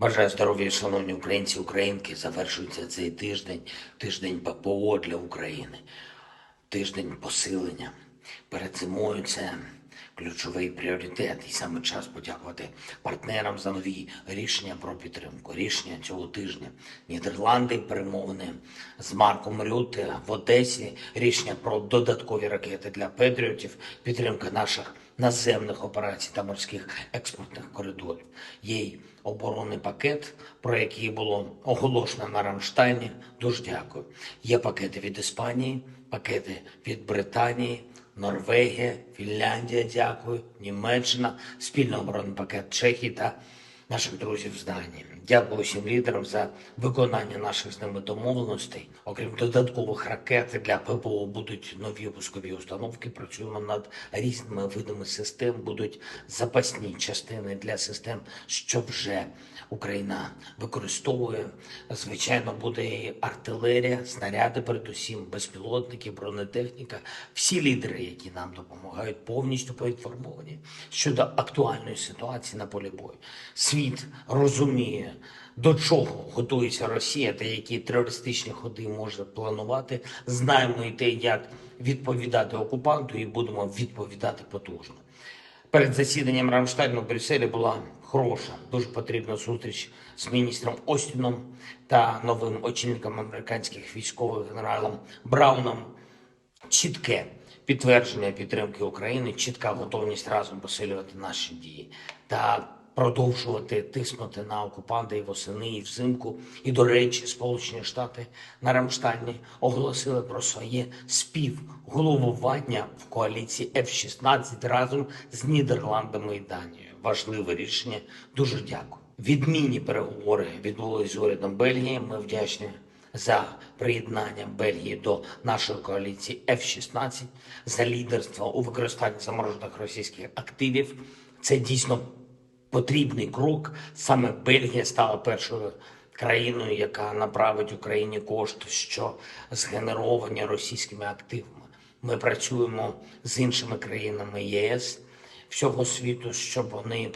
Бажаю здоров'я, шановні українці, українки. Завершується цей тиждень, тиждень ППО для України, тиждень посилення. Перед зимою це ключовий пріоритет. І саме час подякувати партнерам за нові рішення про підтримку. Рішення цього тижня. Нідерланди, перемовини з Марком Рюте в Одесі, рішення про додаткові ракети для Петріотів, підтримка наших наземних операцій та морських експортних коридорів. Є оборонний пакет, про який було оголошено на Рамштайні. Дуже дякую. Є пакети від Іспанії, пакети від Британії, Норвегія, Фінляндія. Дякую, Німеччина, спільний оборонний пакет Чехії та наших друзів з Данії. Дякую всім лідерам за виконання наших з ними домовленостей. Окрім додаткових ракет для ППО будуть нові пускові установки. Працюємо над різними видами систем. Будуть запасні частини для систем, що вже Україна використовує. Звичайно, буде і артилерія, снаряди, передусім, безпілотники, бронетехніка. Всі лідери, які нам допомагають, повністю поінформовані щодо актуальної ситуації на полі бою. Світ розуміє, до чого готується Росія та які терористичні ходи може планувати. Знаємо і те, як відповідати окупанту, і будемо відповідати потужно. Перед засіданням Рамштайну в Брюсселі була хороша, дуже потрібна зустріч з міністром Остіном та новим очільником американських військових генералом Брауном. Чітке підтвердження підтримки України, чітка готовність разом посилювати наші дії та продовжувати тиснути на окупанта і восени, і взимку. І, до речі, Сполучені Штати на Рамштайні оголосили про своє співголовування в коаліції F-16 разом з Нідерландами і Данією. Важливе рішення. Дуже дякую. Відмінні переговори відбулись з урядом Бельгії. Ми вдячні за приєднання Бельгії до нашої коаліції F-16, за лідерство у використанні заморожених російських активів. Це дійсно потрібний крок. Саме Бельгія стала першою країною, яка направить Україні кошти, що згенеровані російськими активами. Ми працюємо з іншими країнами ЄС всього світу, щоб вони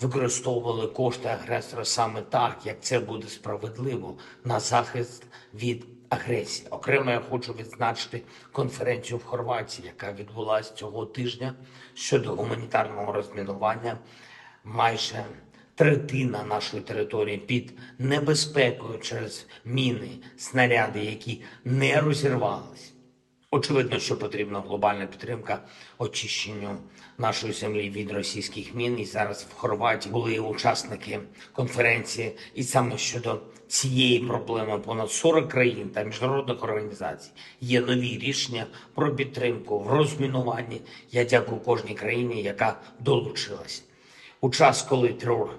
використовували кошти агресора саме так, як це буде справедливо на захист від агресії. Окремо я хочу відзначити конференцію в Хорватії, яка відбулася цього тижня щодо гуманітарного розмінування. Майже третина нашої території під небезпекою через міни, снаряди, які не розірвались. Очевидно, що потрібна глобальна підтримка очищенню нашої землі від російських мін. І зараз в Хорватії були учасники конференції, і саме щодо цієї проблеми понад 40 країн та міжнародних організацій є нові рішення про підтримку в розмінуванні. Я дякую кожній країні, яка долучилась у час, коли терор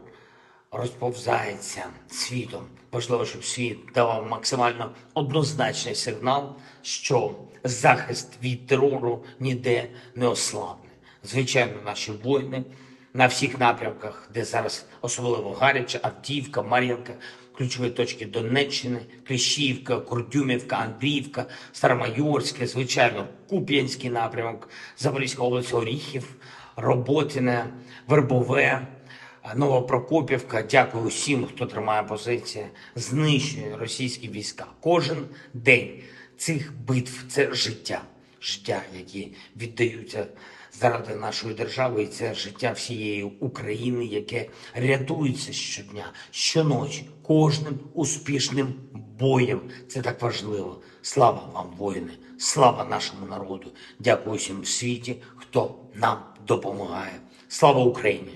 розповзається світом. Важливо, щоб світ давав максимально однозначний сигнал, що захист від терору ніде не ослабне. Звичайно, наші воїни на всіх напрямках, де зараз особливо гаряче, Авдіївка, Мар'їнка, ключові точки Донеччини, Кліщівка, Курдюмівка, Андріївка, Старомайорське, звичайно, Куп'янський напрямок, Запорізька область, Оріхів, Роботине, Вербове. Новопрокопівка, дякую усім, хто тримає позиції, знищує російські війська. Кожен день цих битв це життя, життя, які віддаються заради нашої держави, і це життя всієї України, яке рятується щодня, щоночі, кожним успішним боєм. Це так важливо. Слава вам, воїни! Слава нашому народу! Дякую всім в світі, хто нам допомагає. Слава Україні!